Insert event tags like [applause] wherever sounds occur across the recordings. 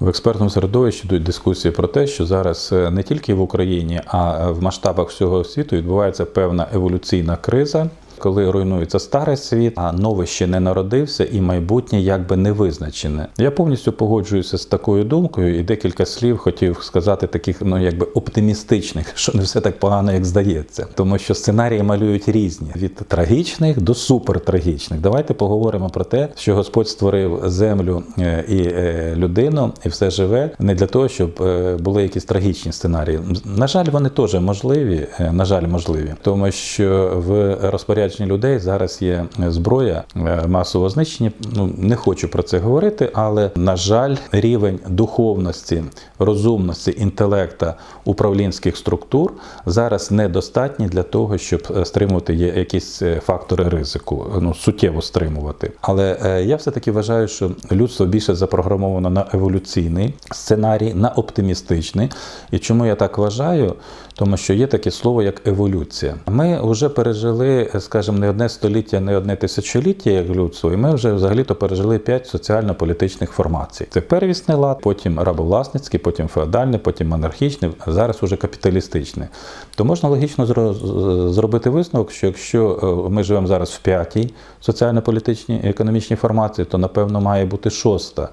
В експертному середовищі йдуть дискусії про те, що зараз е, не тільки в Україні, а в масштабах всього світу відбувається певна еволюційна криза. Коли руйнується старий світ, а новий ще не народився, і майбутнє якби не визначене. Я повністю погоджуюся з такою думкою, і декілька слів хотів сказати таких, ну якби оптимістичних, [laughs] що не все так погано, як здається, тому що сценарії малюють різні від трагічних до супертрагічних. Давайте поговоримо про те, що Господь створив землю е, і е, людину, і все живе не для того, щоб е, були якісь трагічні сценарії. На жаль, вони теж можливі. На жаль, можливі, тому що в розпорядженні людей зараз є зброя е, масового знищення. Ну не хочу про це говорити, але на жаль, рівень духовності, розумності, інтелекта управлінських структур зараз недостатній для того, щоб е, стримувати якісь е, фактори ризику, ну суттєво стримувати. Але е, я все таки вважаю, що людство більше запрограмовано на еволюційний сценарій, на оптимістичний. І чому я так вважаю? Тому що є таке слово як еволюція. Ми вже пережили, скажімо, не одне століття, не одне тисячоліття як людство, і ми вже взагалі-то пережили п'ять соціально-політичних формацій. Це первісний лад, потім рабовласницький, потім феодальний, потім монархічний, а зараз уже капіталістичний. То можна логічно зро- зробити висновок, що якщо е, ми живемо зараз в п'ятій соціально-політичній і економічній формації, то напевно має бути шоста.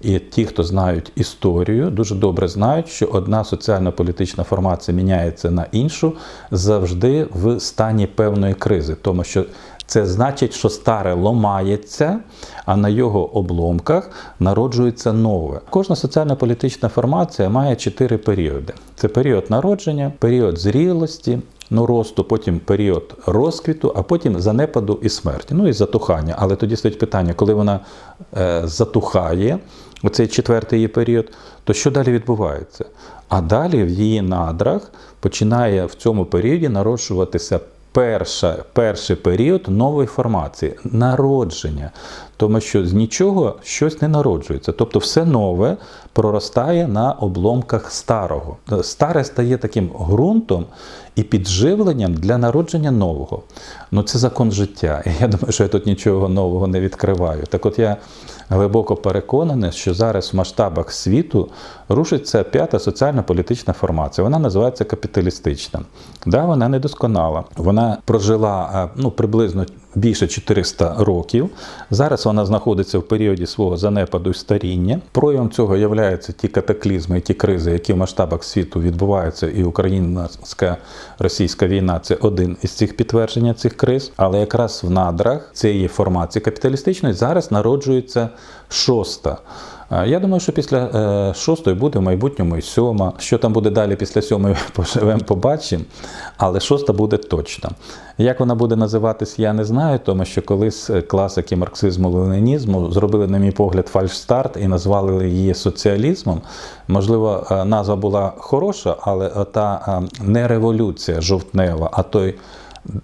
І ті, хто знають історію, дуже добре знають, що одна соціально-політична формація міняється на іншу завжди в стані певної кризи, тому що це значить, що старе ломається, а на його обломках народжується нове. Кожна соціально-політична формація має чотири періоди: це період народження, період зрілості. Ну, росту, потім період розквіту, а потім занепаду і смерті. Ну і затухання. Але тоді стоїть питання, коли вона е, затухає, оцей четвертий її період, то що далі відбувається? А далі в її надрах починає в цьому періоді народжуватися перша, перший період нової формації народження. Тому що з нічого щось не народжується. Тобто все нове проростає на обломках старого. Старе стає таким ґрунтом і підживленням для народження нового. Ну це закон життя. І [laughs] я думаю, що я тут нічого нового не відкриваю. Так от я глибоко переконаний, що зараз в масштабах світу рушиться п'ята соціально-політична формація. Вона називається капіталістична. Да, вона недосконала. Вона прожила ну, приблизно більше 400 років. Зараз вона знаходиться в періоді свого занепаду і старіння. Проявом цього являються ті катаклізми ті кризи, які в масштабах світу відбуваються, і українська російська війна це один із цих підтвердження цих криз. Але якраз в надрах цієї формації капіталістичної зараз народжується шоста. Я думаю, що після е, шостої буде в майбутньому і сьома. Що там буде далі після сьомої, [laughs] поживемо, побачимо. Але шоста буде точно. Як вона буде називатись, я не знаю, тому що колись е, класики марксизму ленінізму зробили, на мій погляд, фальшстарт і назвали її соціалізмом. Можливо, е, назва була хороша, але та не революція жовтнева, а той.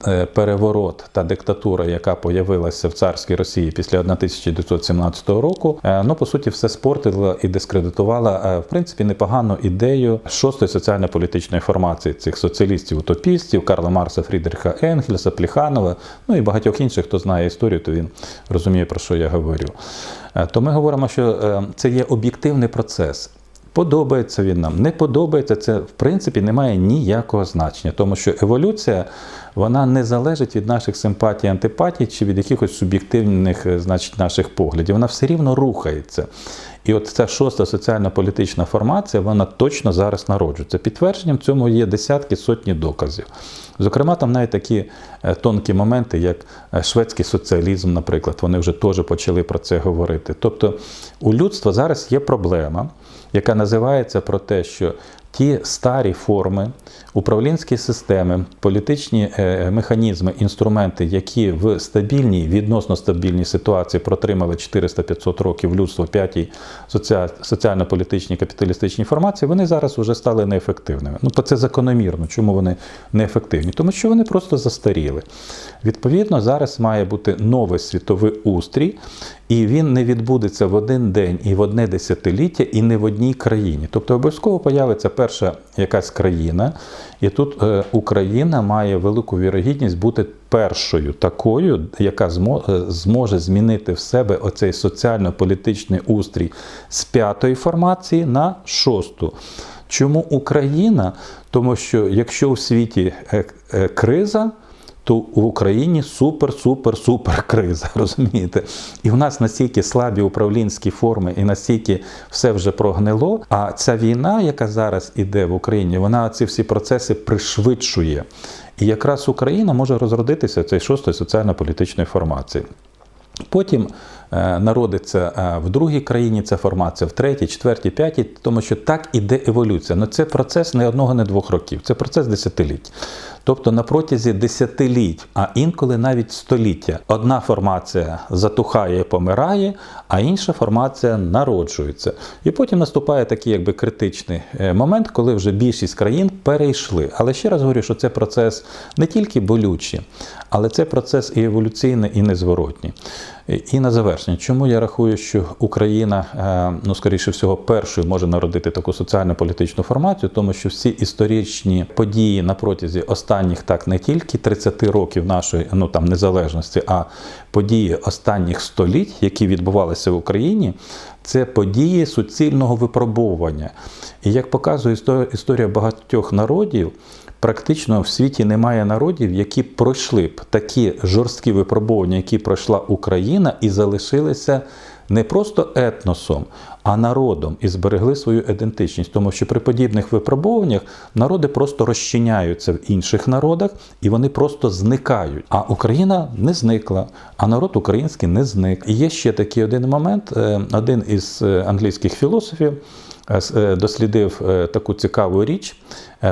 Е, Переворот та диктатура, яка появилася в царській Росії після 1917 року, е, ну по суті, все спортила і дискредитувала е, в принципі непогану ідею шостої соціально-політичної формації цих соціалістів-утопістів Карла Марса, Фрідріха Енгельса, Пліханова, ну і багатьох інших, хто знає історію, то він розуміє про що я говорю. То ми говоримо, що це є об'єктивний процес. Подобається він нам, не подобається, це в принципі не має ніякого значення, тому що еволюція вона не залежить від наших симпатій, антипатій чи від якихось суб'єктивних е, значить, наших поглядів. Вона все рівно рухається. І от ця шоста соціально-політична формація, вона точно зараз народжується. Підтвердженням цьому є десятки сотні доказів. Зокрема, там навіть такі е, тонкі моменти, як е, шведський соціалізм, наприклад, вони вже теж почали про це говорити. Тобто у людства зараз є проблема, яка називається про те, що ті старі форми, управлінські системи, політичні е, механізми, інструменти, які в стабільній, відносно стабільній ситуації протримали 400-500 років людство п'ятій соціально-політичній капіталістичній формації, вони зараз вже стали неефективними. Ну, це закономірно. Чому вони неефективні? Тому що вони просто застаріли. Відповідно, зараз має бути новий світовий устрій, і він не відбудеться в один день і в одне десятиліття, і не в одній країні. Тобто обов'язково появиться перша якась країна, і тут е, Україна має велику вірогідність бути першою такою, яка е, зможе змінити в себе оцей соціально-політичний устрій з п'ятої формації на шосту. Чому Україна? Тому що якщо у світі е, криза, то в Україні супер, супер, супер криза, [laughs] розумієте? І в нас настільки слабі управлінські форми, і настільки все вже прогнило. А ця війна, яка зараз іде в Україні, вона ці всі процеси пришвидшує. І якраз Україна може розродитися цієї шостої соціально-політичної формації. Потім е, народиться е, в другій країні ця формація, в третій, четвертій, п'ятій, тому що так іде еволюція. Но це процес не одного, не двох років, це процес десятиліть. Тобто на протязі десятиліть, а інколи навіть століття, одна формація затухає, помирає, а інша формація народжується. І потім наступає такий якби критичний е, момент, коли вже більшість країн перейшли. Але ще раз говорю, що це процес не тільки болючий, але це процес і еволюційний, і незворотній. І на завершення, чому я рахую, що Україна, е, ну скоріше всього, першою може народити таку соціально-політичну формацію, тому що всі історичні події на протязі останніх так не тільки 30 років нашої ну там незалежності, а події останніх століть, які відбувалися в Україні, це події суцільного випробовування. І як показує історія багатьох народів. Практично в світі немає народів, які пройшли б такі жорсткі випробування, які пройшла Україна, і залишилися не просто етносом, а народом і зберегли свою ідентичність. Тому що при подібних випробуваннях народи просто розчиняються в інших народах і вони просто зникають. А Україна не зникла, а народ український не зник. І є ще такий один момент. е, Один із е, англійських філософів е, дослідив таку цікаву річ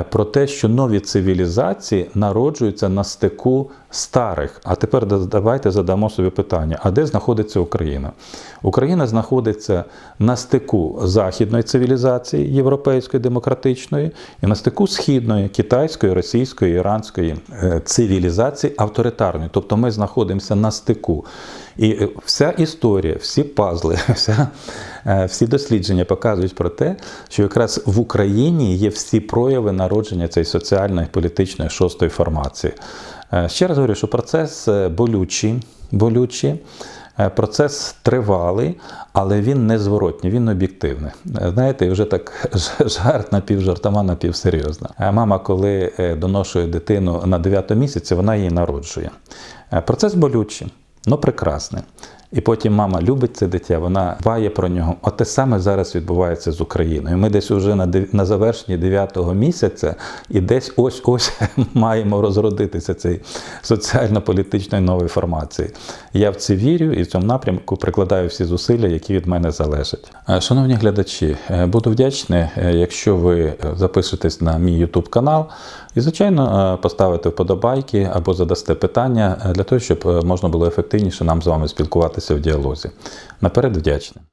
про те, що нові цивілізації народжуються на стику старих. А тепер давайте задамо собі питання: а де знаходиться Україна? Україна знаходиться на стику західної цивілізації, європейської демократичної, і на стику східної, китайської, російської, іранської е, цивілізації авторитарної. Тобто ми знаходимося на стику. І е, вся історія, всі пазли, [laughs] вся, е, всі дослідження показують про те, що якраз в Україні є всі прояви народження цієї соціальної політичної шостої формації. Е, Ще раз говорю, що процес болючий, болючий. Процес тривалий, але він не зворотній, він об'єктивний. Знаєте, вже так [laughs] жарт напівжартома, напівсерйозно. Мама, коли доношує дитину на 9 місяці, вона її народжує. Процес болючий, але прекрасний. І потім мама любить це дитя, вона дбає про нього. От те саме зараз відбувається з Україною. Ми десь уже на на завершенні 9-го місяця, і десь ось ось [laughs] маємо розродитися цієї соціально-політичної нової формації. Я в це вірю і в цьому напрямку прикладаю всі зусилля, які від мене залежать. Е, Шановні глядачі, е, буду вдячний, е, якщо ви запишетесь на мій YouTube канал і, звичайно, поставите вподобайки або задасте питання для того, щоб можна було ефективніше нам з вами спілкуватися в діалозі. Наперед вдячний.